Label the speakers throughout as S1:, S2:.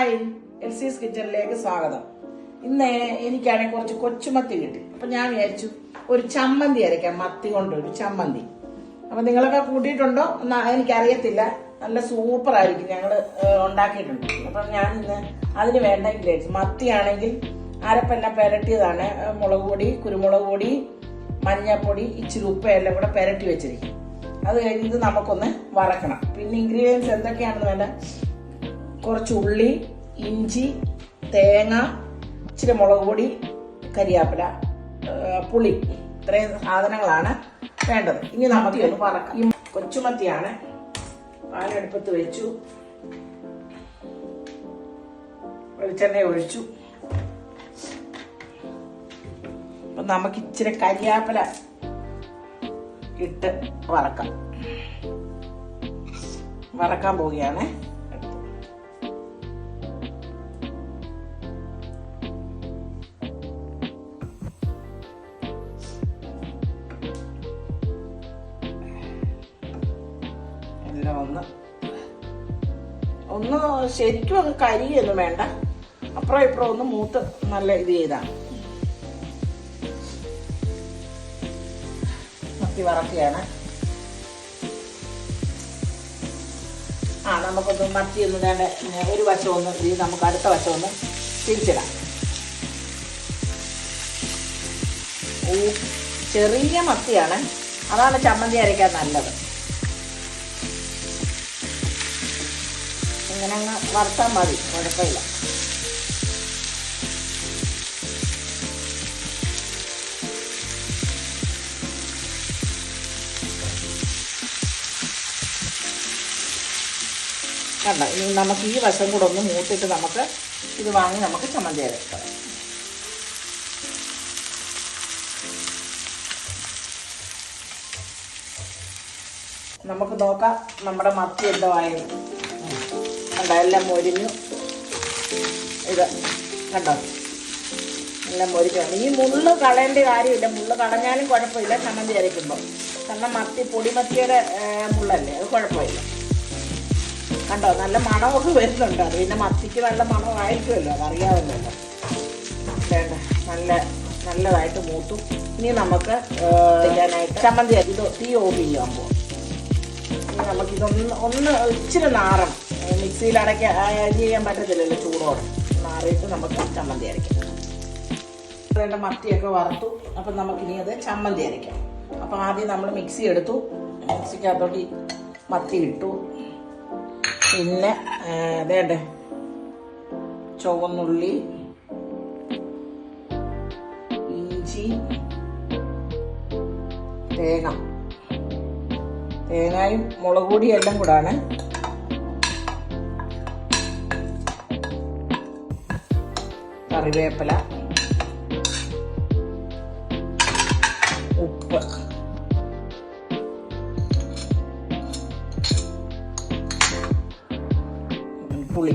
S1: Hi എൽസീസ് കിച്ചണിലേക്ക് സ്വാഗതം. ഇന്ന് എനിക്കാണെങ്കിൽ കുറച്ച് കൊച്ചുമത്തി കിട്ടി. അപ്പൊ ഞാൻ വിചാരിച്ചു ഒരു ചമ്മന്തി അരയ്ക്കാം മത്തി കൊണ്ട് ഒരു ചമ്മന്തി. അപ്പൊ നിങ്ങളൊക്കെ കൂട്ടിയിട്ടുണ്ടോ? എനിക്കറിയത്തില്ല. നല്ല സൂപ്പർ ആയിരിക്കും ഞങ്ങൾ ഉണ്ടാക്കിയിട്ടുണ്ട്. അപ്പം ഞാൻ ഇന്ന് അതിന് വേണ്ട ഇൻഗ്രീഡിയൻസ് മത്തിയാണെങ്കിൽ അരപ്പെല്ലാം പെരട്ടിയതാണ്. മുളക് പൊടി കുരുമുളക് പൊടി മഞ്ഞപ്പൊടി ഇച്ചിരി ഉപ്പ് എല്ലാം കൂടെ പെരട്ടി വെച്ചിരിക്കും. അത് കഴിഞ്ഞിട്ട് നമുക്കൊന്ന് വറക്കണം. പിന്നെ ഇൻഗ്രീഡിയൻസ് എന്തൊക്കെയാണെന്ന് വേണ്ട. കുറച്ച് ഉള്ളി ഇഞ്ചി തേങ്ങ ഇച്ചിരി മുളക് പൊടി കരിയാപ്പില പുളി. ഇത്രയും സാധനങ്ങളാണ് വേണ്ടത്. ഇനി നമുക്ക് ഈ കൊച്ചുമത്തിയാണ് പാലെടുപ്പത്ത് വെച്ചു. വെളിച്ചെണ്ണ ഒഴിച്ചു. അപ്പൊ നമുക്ക് ഇച്ചിരി കരിയാപ്പില ഇട്ട് വറക്കാം. വറക്കാൻ പോവുകയാണ്. എല്ലാം ഒന്ന് ഒന്ന് ശരിക്കും അങ്ങ് കരിയൊന്നും വേണ്ട. അപ്പുറം ഇപ്പുറം ഒന്ന് മൂത്ത് നല്ല ഇത് ചെയ്താണ് മത്തി വറക്കുകയാണ്. ആ നമുക്കൊന്ന് മത്തി ഒന്ന് വേണ്ട ഒരു വശം ഒന്ന് ഇത് നമുക്ക് അടുത്ത വശം ഒന്ന് തിരിച്ചിടാം. ചെറിയ മത്തിയാണ്. അതാണ് ചമ്മന്തി അരയ്ക്കാൻ നല്ലത്. ഇങ്ങനെ അങ്ങ് വറുത്താൽ മതി. കുഴപ്പമില്ല. കണ്ട? ഇനി നമുക്ക് ഈ വശം കൂടെ ഒന്ന് മൂത്തിട്ട് നമുക്ക് ഇത് വാങ്ങി നമുക്ക് ചമ്മന്തി അരക്കാം നമുക്ക് നോക്കാം നമ്മുടെ മത്തി എന്തോ ആയത് കണ്ടോ എല്ലാം മൊരിഞ്ഞു. ഇത് കണ്ടോ? എല്ലാം മൊരിഞ്ഞു ഈ മുള്ള് കളയേണ്ട കാര്യമില്ല. മുള്ള് കളഞ്ഞാലും കുഴപ്പമില്ല. ചമ്മന്തി അരയ്ക്കുമ്പോൾ കാരണം മത്തി പൊടിമത്തിയുടെ മുള്ളല്ലേ? അത് കുഴപ്പമില്ല. കണ്ടോ? നല്ല മണമൊക്കെ വരുന്നുണ്ട്. അത് പിന്നെ മത്തിക്ക് നല്ല മണമായിരിക്കുമല്ലോ. അതറിയാമല്ലോ വേണ്ട നല്ല നല്ലതായിട്ട് മൂത്തു. ഇനി നമുക്ക് ചെയ്യാനായിട്ട് ചമ്മന്തി ഇത് തീ ഓഫ് ചെയ്യാൻ പോകും നമുക്കിതൊന്ന് ഒന്ന് ഇച്ചിരി നാറണം. മിക്സിയിൽ അടയ്ക്കാൻ ചെയ്യാൻ പറ്റത്തില്ലല്ലോ ചൂടോടെ. മാറിയിട്ട് നമുക്ക് ചമ്മന്തി അരയ്ക്കാം വേണ്ട മത്തിയൊക്കെ വറുത്തു. അപ്പം നമുക്കിനി അത് ചമ്മന്തി അരയ്ക്കാം അപ്പം ആദ്യം നമ്മൾ മിക്സി എടുത്തു. മിക്സിക്കകത്തോട്ട് മത്തി ഇട്ടു. പിന്നെ അതേണ്ടേ? ചുവന്നുള്ളി ഇഞ്ചി തേങ്ങ. തേങ്ങയും മുളക് പൊടിയും എല്ലാം കൂടാണ്. കറിവേപ്പില ഉപ്പ്. പുളി.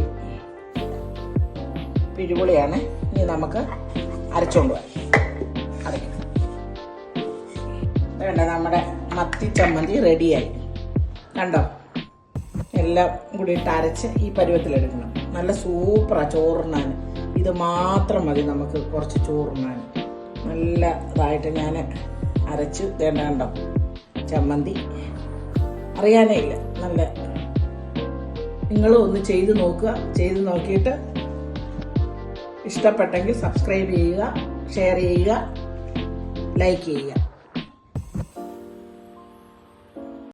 S1: പിഴുപുളിയാണ്. ഇനി നമുക്ക് അരച്ചുകൊണ്ട് വരാം വേണ്ട നമ്മുടെ മത്തി ചമ്മന്തി റെഡിയായി. കണ്ടോ? എല്ലാം കൂടി ഇട്ട് അരച്ച് ഈ പരുവത്തിലെടുക്കണം. നല്ല സൂപ്പറാണ് ചോറുണ്ണാൻ ഇത് മാത്രം മതി നമുക്ക് കുറച്ച് ചോറുണ്ണാൻ നല്ല ഇതായിട്ട് ഞാൻ അരച്ച് തേണ്ടാണ്ടോ ചമ്മന്തി. അറിയാനേ ഇല്ല. നല്ല നിങ്ങളും ഒന്ന് ചെയ്ത് നോക്കുക. ചെയ്ത് നോക്കിയിട്ട് ഇഷ്ടപ്പെട്ടെങ്കിൽ സബ്സ്ക്രൈബ് ചെയ്യുക ഷെയർ ചെയ്യുക ലൈക്ക് ചെയ്യുക.